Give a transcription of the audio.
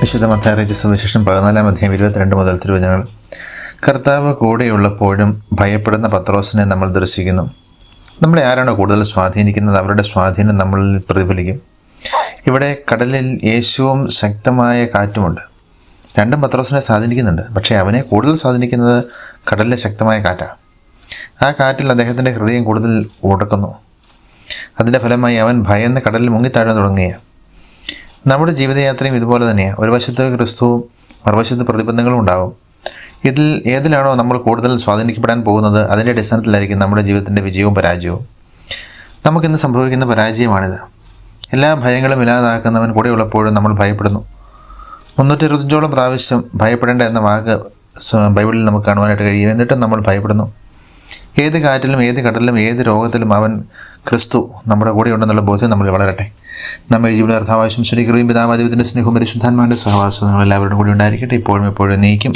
വിശുദ്ധ മത്തായ സുവിശേഷം പതിനാലാം അധ്യായം ഇരുപത്തിരണ്ട് മുതൽ തിരുവചനങ്ങൾ. കർത്താവ് കൂടെയുള്ളപ്പോഴും ഭയപ്പെടുന്ന പത്രോസിനെ നമ്മൾ ദർശിക്കുന്നു. നമ്മളെ ആരാണോ കൂടുതൽ സ്വാധീനിക്കുന്നത് അവരുടെ സ്വാധീനം നമ്മളിൽ പ്രതിഫലിക്കും. ഇവിടെ കടലിൽ യേശുവും ശക്തമായ കാറ്റുമുണ്ട്. രണ്ടും പത്രോസിനെ സ്വാധീനിക്കുന്നുണ്ട്. പക്ഷേ അവനെ കൂടുതൽ സ്വാധീനിക്കുന്നത് കടലിലെ ശക്തമായ കാറ്റാണ്. ആ കാറ്റിൽ അദ്ദേഹത്തിന്റെ ഹൃദയം കൂടുതൽ ഉടക്കുന്നു അതിന്റെ ഫലമായി അവൻ ഭയന്ന് കടലിൽ മുങ്ങിത്താഴാൻ തുടങ്ങിയ നമ്മുടെ ജീവിതയാത്രയും ഇതുപോലെ തന്നെയാണ് ഒരു വശത്ത് ക്രിസ്തുവും മറുവശത്ത് പ്രതിബന്ധങ്ങളും ഉണ്ടാകും ഇതിൽ ഏതിലാണോ നമ്മൾ കൂടുതൽ സ്വാധീനിക്കപ്പെടാൻ പോകുന്നത് അതിന്റെ അടിസ്ഥാനത്തിലായിരിക്കും നമ്മുടെ ജീവിതത്തിന്റെ വിജയവും പരാജയവും. നമുക്കിന്ന് സംഭവിക്കുന്ന പരാജയമാണിത്. എല്ലാ ഭയങ്ങളും ഇല്ലാതാക്കുന്നവൻ കൂടെ ഉള്ളപ്പോഴും നമ്മൾ ഭയപ്പെടുന്നു. മുന്നൂറ്റി ഇരുപത്തഞ്ചോളം പ്രാവശ്യം ഭയപ്പെടേണ്ട എന്ന വാക്ക് ബൈബിളിൽ നമുക്ക് കാണുവാനായിട്ട് കഴിയും. എന്നിട്ടും നമ്മൾ ഭയപ്പെടുന്നു. ഏത് കാറ്റിലും ഏത് കടലിലും ഏത് രോഗത്തിലും അവൻ ക്രിസ്തു നമ്മുടെ കൂടെ ഉണ്ടെന്നുള്ള ബോധ്യം നമ്മൾ വളരട്ടെ. നമ്മെ ജീവിത അർത്ഥാവശ്യം ശ്രീ കൃപയും പിതാവാദിവത്തിന്റെ സ്നേഹവും പരിശുദ്ധാത്മാവിന്റെ സഹവാസവും എല്ലാവരുടെ കൂടി ഉണ്ടായിരിക്കട്ടെ. ഇപ്പോഴും എപ്പോഴും നീക്കും.